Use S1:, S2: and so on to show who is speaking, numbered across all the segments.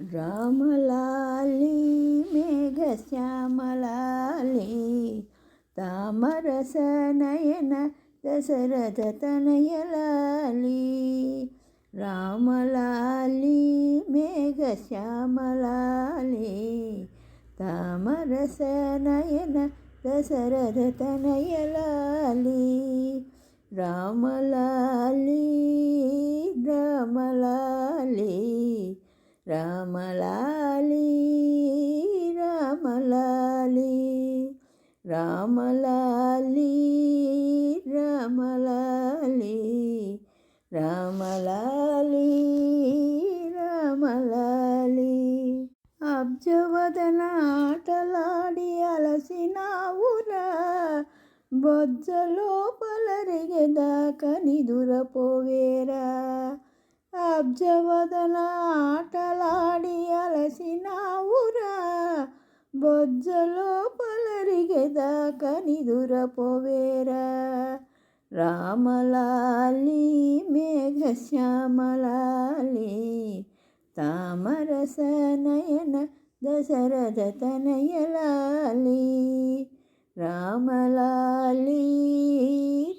S1: రామలాలి మేఘశ్యామలాలి తామరస నయన దశరథ తనయలాలి. రామలాలి మేఘశ్యామలాలి తామరస నయన దశరథ తనయలాలి. రామలాలి రామలాలి రామలాలి రామలాలి రామలాలి రామలాలి రామలాలి రామలాలి. అబ్జవదనాటలాడి అలసినావురా బొజ్జలో పలరిగేదాకా నిదురపోవేరా. అబ్జవదనా బొజ్జలో పలరిగేదాకా నిదురపోవేరా. రామలాలి మేఘశ్యామలాలి తామరస నయన దశరథ తనయలాలి. రామలాలి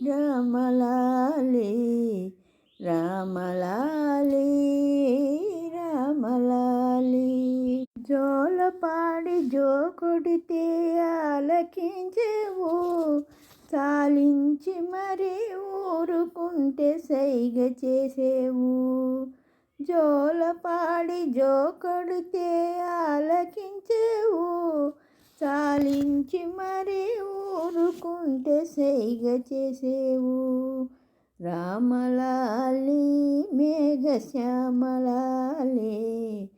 S1: రామలాలి రామలాలి జోలపాడి జోకొడితే ఆలకించేవు. చాలించి మరీ ఊరుకుంటే సైగ చేసేవు. జోలపాడి జోకొడితే ఆలకించేవు. చాలించి మరీ ఊరుకుంటే సైగ చేసేవు. రామలాలి మేఘశ్యామలాలి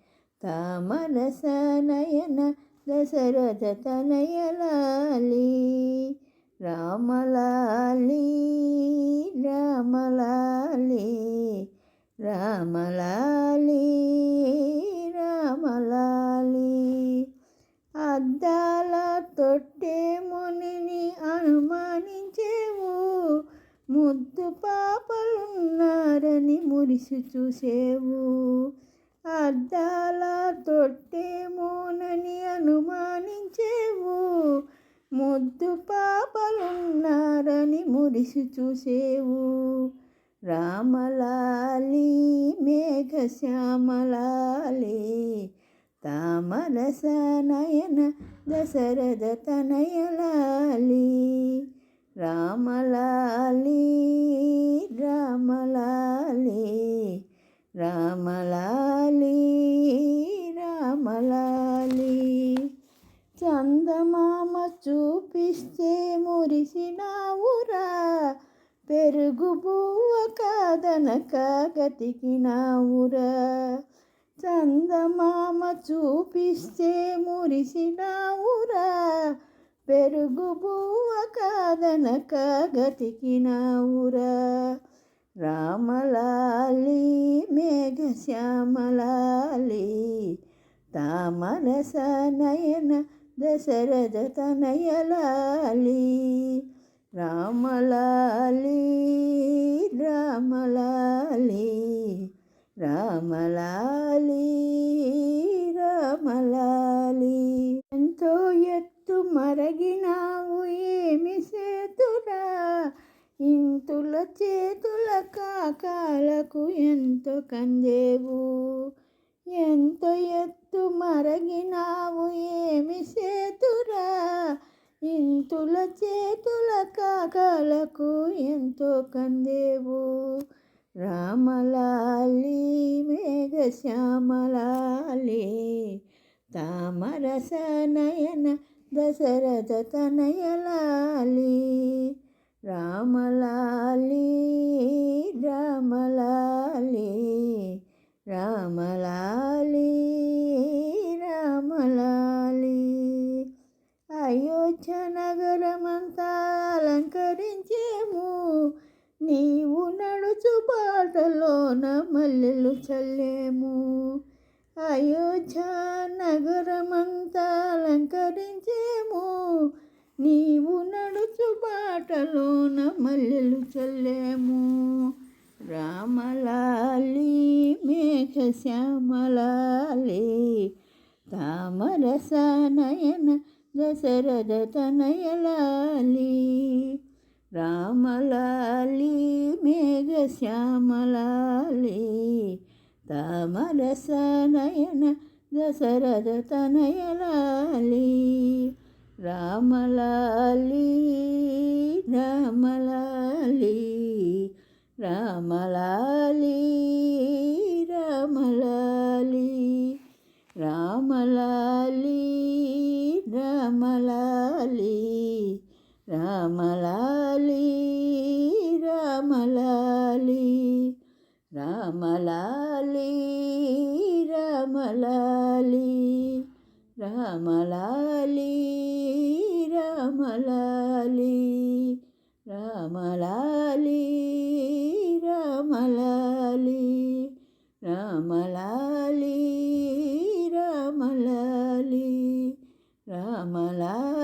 S1: తామరస నయన దశరథ తనయలాలి రామలాలి రామలాలి రామలాలి రామలాలి. అద్దాల తొట్టే మునిని అనుమానించేవు ముద్దు పాపలున్నారని మురిసి చూసేవు. అద్దాల తొట్టేమోనని అనుమానించేవు. ముద్దు పాపలున్నారని మురిసి చూసేవు. రామలాలి మేఘశ్యామలాలి తామరస నయన దశరథ తనయలాలి. రామలాలి రామలాలి రామలాలి రామలాలి చందమామ చూపిస్తే మురిసినావురా. పెరుగు బువ్వ కాదనక గతికినావురా. చందమామ చూపిస్తే మురిసినావురా. పెరుగు బువ్వ కాదనక గతికినావురా. రామలాలి మేఘశ్యామలాలి తామరస నయన దశరథ తనయలాలి రామలాలి రామలాలి రామలాలి రామలాలి. ఎంతో ఎత్తు మరగినావు ఏమి సేతురా ఇంతుల చేతుల కాకాలకు ఎంతో కందేవు. ఎంతో ఎత్తు మరగినావు ఏ ఏమి సేతురా ఇంతుల చేతుల కాకలకు ఎంతో కందేవు. రామలాలి మేఘశ్యామలాలి తామరస నయన దశరథ తనయలాలి. రామలాలీ రామలాలి అలంకరించేము నీవు నడుచు బాటలోన మల్లెలు చల్లేము. అయోధ్య నగరమంతా అలంకరించేము. నీవు నడుచు బాటలోన మల్లెలు చల్లేము. రామలాలి మేఘ శ్యామలాలి తామరసనయన దశరథ తనయలాలి రామలాలి మేఘ శ్యామలాలి తామరసనయన దశరథ తనయలాలి రామలాలి రామలాలి రామలాలి రామలాలి రామలాలి రామలాలి రామలాలి రామలాలి రామలాలి రామలాలి రామలాలి రామలాలి రామలాలి రామలాలి రామలాలి มาลา